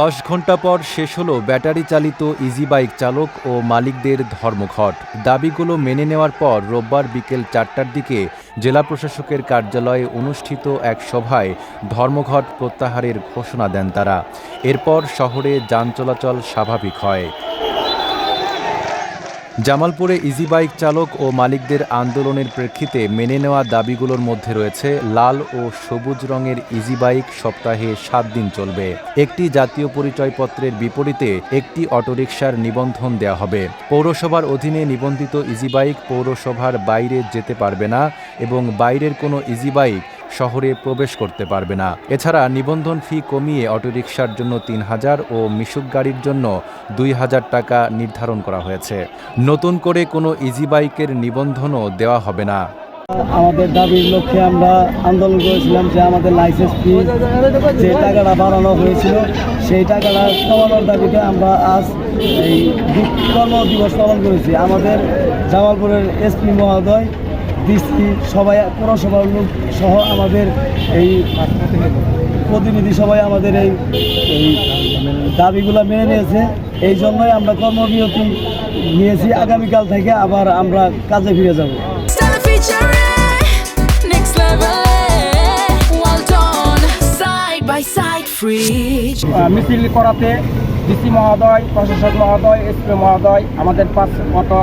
দশ ঘণ্টা পর শেষ হলো ব্যাটারি চালিত ইজি বাইক চালক ও মালিকদের ধর্মঘট। দাবিগুলো মেনে নেওয়ার পর রোববার বিকেল চারটার দিকে জেলা প্রশাসকের কার্যালয়ে অনুষ্ঠিত এক সভায় ধর্মঘট প্রত্যাহারের ঘোষণা দেন তারা। এরপর শহরে যান চলাচল স্বাভাবিক হয়। জামালপুরে ইজি বাইক চালক ও মালিকদের আন্দোলনের প্রেক্ষিতে মেনে নেওয়া দাবিগুলোর মধ্যে রয়েছে লাল ও সবুজ রঙের ইজি বাইক সপ্তাহে সাত দিন চলবে। একটি জাতীয় পরিচয়পত্রের বিপরীতে একটি অটোরিকশার নিবন্ধন দেওয়া হবে। পৌরসভার অধীনে নিবন্ধিত ইজি বাইক পৌরসভার বাইরে যেতে পারবে না এবং বাইরের কোনো ইজি বাইক শহরে প্রবেশ করতে পারবে না। এছাড়া নিবন্ধন ফি কমিয়ে অটোরিকশার জন্য তিন হাজার ও মিশুক গাড়ির জন্য দুই হাজার টাকা নির্ধারণ করা হয়েছে। নতুন করে কোনো ইজি বাইকের নিবন্ধনও দেওয়া হবে না। আমাদের দাবির লক্ষ্যে আমরা আন্দোলন করেছিলাম যে আমাদের লাইসেন্স ফি যে টাকাটা বাড়ানো হয়েছিল, সেই টাকাটা কমানোর দাবিতে আমরা আজ এই কর্ম দিবস পালন করেছি। আমাদের জামালপুরের এসপি মহোদয় ডিসি সবাই পৌরসভার লোক সহ আমাদের এই প্রতিনিধি সবাই আমাদের এই এই দাবিগুলো মেনে নিয়েছে। এই জন্যই আমরা কর্মবিরতি নিয়েছি। আগামীকাল থেকে আবার আমরা কাজে ফিরে যাব। মিছিল করাতে ডিসি মহোদয় প্রশাসক মহোদয় এসপি মহোদয় আমাদের পাঁচ অটো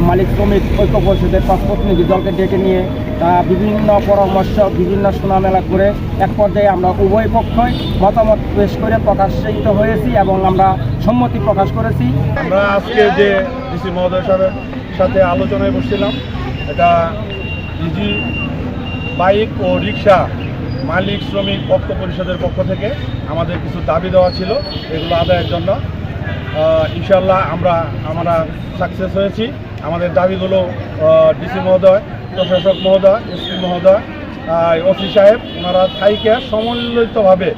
মালিক শ্রমিক ঐক্য পরিষদের পাঁচ প্রতিনিধি দলকে ডেকে নিয়ে আহ, বিভিন্ন পরামর্শ বিভিন্ন শোনামেলা করে এক পর্যায়ে আমরা উভয় পক্ষই মতামত পেশ করে প্রকাশিত হয়েছি এবং আমরা সম্মতি প্রকাশ করেছি। আমরা আজকে যে ডিসি মহোদয়ের সাথে সাথে আলোচনায় বসছিলাম এটা ইজি বাইক ও রিক্সা মালিক, শ্রমিক, পক্ষ পরিষদের পক্ষ থেকে আমাদের কিছু দাবি দেওয়া ছিল, এগুলো আদায়ের জন্য। ইনশাল্লাহ আমরা আমরা সাকসেস হয়েছি। আমাদের দাবিগুলো ডিসি মহোদয়, প্রশাসক মহোদয়, এসপি মহোদয় ওসি সাহেব, ওনারা থাইকে সমন্বিতভাবে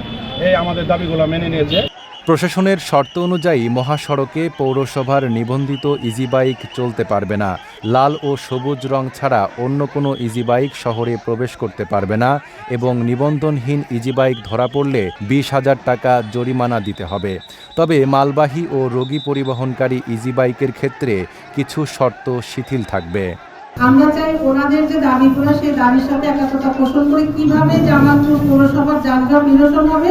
এই আমাদের দাবিগুলো মেনে নিয়েছে। প্রশাসনের শর্ত অনুযায়ী মহাসড়কে পৌরসভার নিবন্ধিত ইজি বাইক চলতে পারবে না। লাল ও সবুজ রং ছাড়া অন্য কোনো ইজি বাইক শহরে প্রবেশ করতে পারবে না এবং নিবন্ধনহীন ইজি বাইক ধরা পড়লে বিশ হাজার টাকা জরিমানা দিতে হবে। তবে মালবাহী ও রোগী পরিবহনকারী ইজি বাইকের ক্ষেত্রে কিছু শর্ত শিথিল থাকবে। আমরা চাই ওনাদের যে দাবিগুলো সেই দাবির সাথে একাত্মতা পোষণ করে কীভাবে জামালপুর পৌরসভার যানজট নিরসন হবে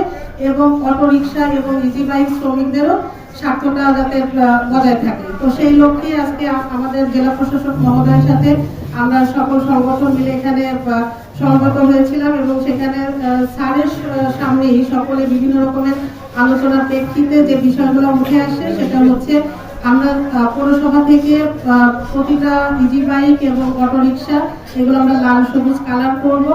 এবং অটোরিকশা এবং ইজি বাইক শ্রমিকদেরও স্বার্থটা যাতে বজায় থাকে। তো সেই লক্ষ্যে আজকে আমাদের জেলা প্রশাসক মহোদয়ের সাথে আমরা সকল সংগঠন মিলে এখানে আহ, সমবেত হয়েছিলাম এবং সেখানে স্যারের সামনেই সকলে বিভিন্ন রকমের আলোচনার প্রেক্ষিতে যে বিষয়গুলো উঠে আসে সেটা হচ্ছে আমরা পৌরসভা থেকে প্রতিটা ইজি বাইক এবং অটোরিকশা, এগুলো আমরা লাল, সবুজ কালার করব।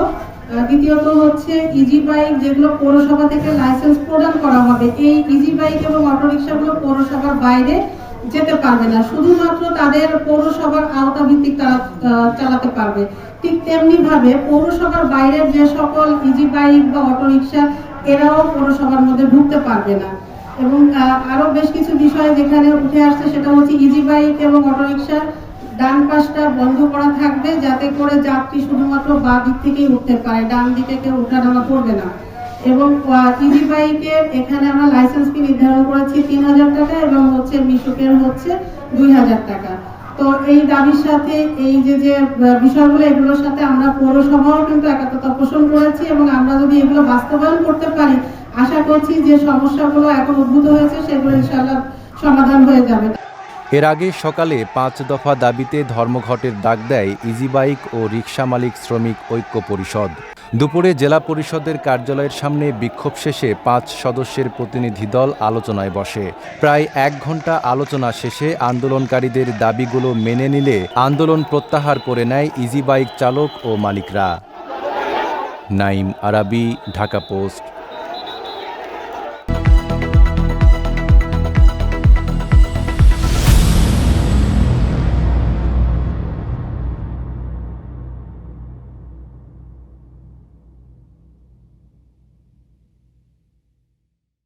দ্বিতীয়ত হচ্ছে ইজি বাইক যেগুলো পৌরসভা থেকে লাইসেন্স প্রদান করা হবে, এই ইজি বাইক এবং অটোরিকশাগুলো পৌরসভার বাইরে যেতে পারবে না। শুধুমাত্র তাদের পৌরসভার আওতা ভিত্তিক তারা চালাতে পারবে। ঠিক তেমনি ভাবে পৌরসভার বাইরের যে সকল ইজি বাইক বা অটোরিকশা, এরাও পৌরসভার মধ্যে ঢুকতে পারবে না। এবং আরও বেশ কিছু বিষয় যেখানে উঠে আসছে সেটা হচ্ছে ইজি বাইক এবং অটোরিকশা। ডান পাশটা বন্ধ করা থাকবে যাতে করে যাত্রী শুধুমাত্র বা দিক থেকেই উঠতে পারে, ডান দিকে কেউ ওঠানামা করবে না। এবং ইজি বাইকের এখানে আমরা লাইসেন্স ফি নির্ধারণ করেছি তিন হাজার টাকা এবং হচ্ছে মিশুকের হচ্ছে দুই হাজার টাকা। তো এই দাবির সাথে, এই যে যে বিষয়গুলো, এগুলোর সাথে আমরা পৌরসভাও কিন্তু একাত্মতা পোষণ করেছি এবং আমরা যদি এগুলো বাস্তবায়ন করতে পারি, আশা করছি যে সমস্যাগুলো এখন উদ্ভূত হয়েছে, সেগুলো ইনশাআল্লাহ সমাধান হয়ে যাবে। এর আগে সকালে পাঁচ দফা দাবিতে ধর্মঘটের ডাক দেয় ইজিবাইক ও রিক্সা মালিক শ্রমিক ঐক্য পরিষদ। দুপুরে জেলা পরিষদের কার্যালয়ের সামনে বিক্ষোভ শেষে পাঁচ সদস্যের প্রতিনিধি দল আলোচনায় বসে। প্রায় এক ঘণ্টা আলোচনা শেষে আন্দোলনকারীদের দাবিগুলো মেনে নিলে আন্দোলন প্রত্যাহার করে নেয় ইজি বাইক চালক ও মালিকরা। নাইম আরাবি, ঢাকা পোস্ট।